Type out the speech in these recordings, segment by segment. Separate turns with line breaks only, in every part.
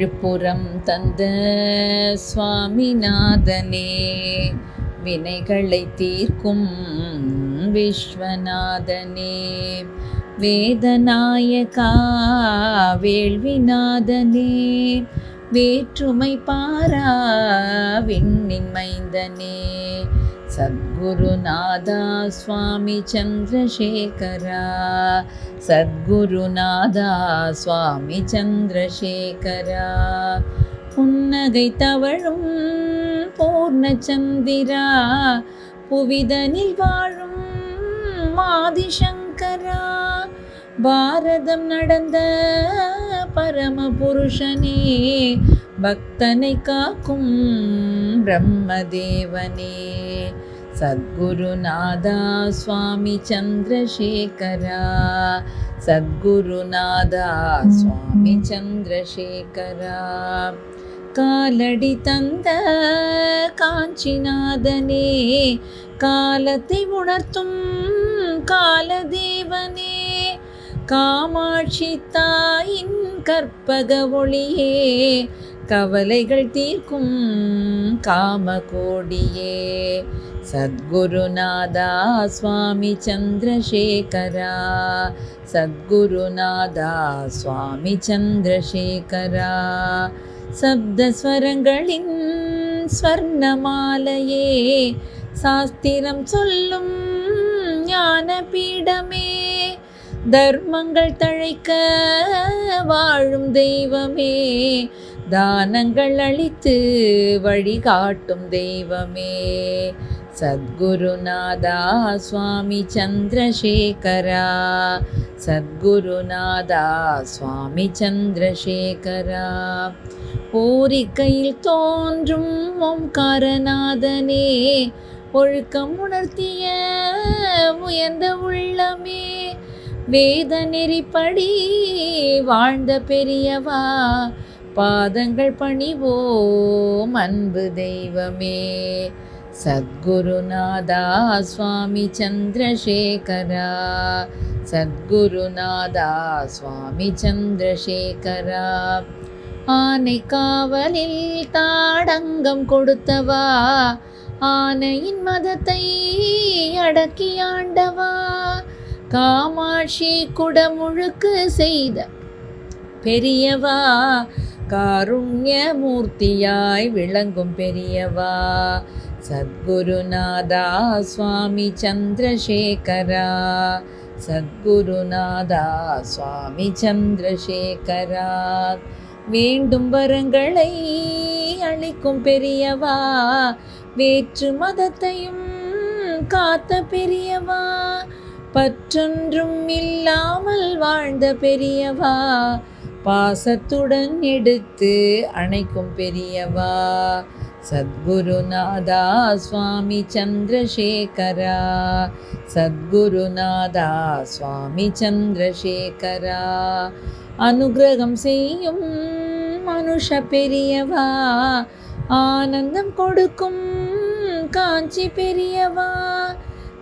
விழுப்புரம் தந்த சுவாமிநாதனே வினைகளை தீர்க்கும் விஸ்வநாதனே. வேதநாயகா வேள்விநாதனே வேற்றுமை பாரா விண்ணின் மைந்தனே. சத்குருநாதா சுவாமி சந்திரசேகரா. சத்குருநாதா சுவாமி சந்திரசேகரா. புன்னகை தவழும் பூர்ணச்சந்திரா. புவிதனில் வாழும் மாதிசங்கரா. பாரதம் நடந்த பரமபுருஷனே பக்தனை காக்கும் பிரம்மதேவனே. சத்குருநாதா சுவாமி சந்திரசேகரா. சத்குருநாதா சுவாமி சந்திரசேகரா. காலடி தந்த காஞ்சிநாதனே காலத்தை உணர்த்தும் காலதேவனே. காமாட்சி தாயின் கற்பக ஒளியே கவலைகள் தீர்க்கும் காமகோடியே. சத்குருநாதா சுவாமி சந்திரசேகரா. சத்குருநாதா சுவாமி சந்திரசேகரா. சப்தஸ்வரங்களின் ஸ்வர்ணமாலையே சாஸ்திரம் சொல்லும் ஞான பீடமே தர்மங்கள் தழைக்க வாழும் தெய்வமே. தானங்கள் அளித்து வழிகாட்டும் தெய்வமே. சத்குருநாதா சுவாமி சந்திரசேகரா. சத்குருநாதா சுவாமி சந்திரசேகரா. போரிக்கையில் தோன்றும் ஓம்காரநாதனே. ஒழுக்கம் உணர்த்திய உயர்ந்த உள்ளமே. வேத நெறிப்படி வாழ்ந்த பெரியவா. பாதங்கள் பணிவோம். அன்பு தெய்வமே சத்குருநாதா சுவாமி சந்திரசேகரா சத்குருநாதா சுவாமி சந்திரசேகரா. ஆனை காவலில் தாடங்கம் கொடுத்தவா ஆனையின் மதத்தை அடக்கி ஆண்டவா. காமாட்சி குடமுழுக்கு செய்த பெரியவா காருண்ய மூர்த்தியாய் விளங்கும் பெரியவா சத்குருநாதா சுவாமி சந்திரசேகரா சத்குருநாதா சுவாமி சந்திரசேகரா வேண்டும் வரங்களை அளிக்கும் பெரியவா வேற்று மதத்தையும் காத்த பெரியவா பற்றொன்றும் இல்லாமல் வாழ்ந்த பெரியவா பாசத்துடன் எடுத்து அணைக்கும் பெரியவா. சத்குருநாதா சுவாமி சந்திரசேகரா. சத்குருநாதா சுவாமி சந்திரசேகரா. அனுகிரகம் செய்யும் மனுஷ பெரியவா. ஆனந்தம் கொடுக்கும் காஞ்சி பெரியவா.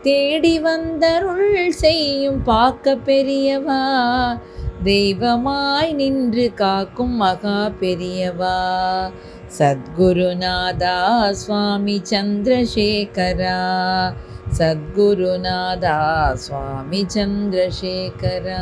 தேடி வந்தருள் செய்யும் பார்க்க பெரியவா. தெய்வமாய் நின்று காக்கும் மகா பெரியவா சத்குருநாதா சுவாமி சந்திரசேகரா சத்குருநாதா சுவாமி சந்திரசேகரா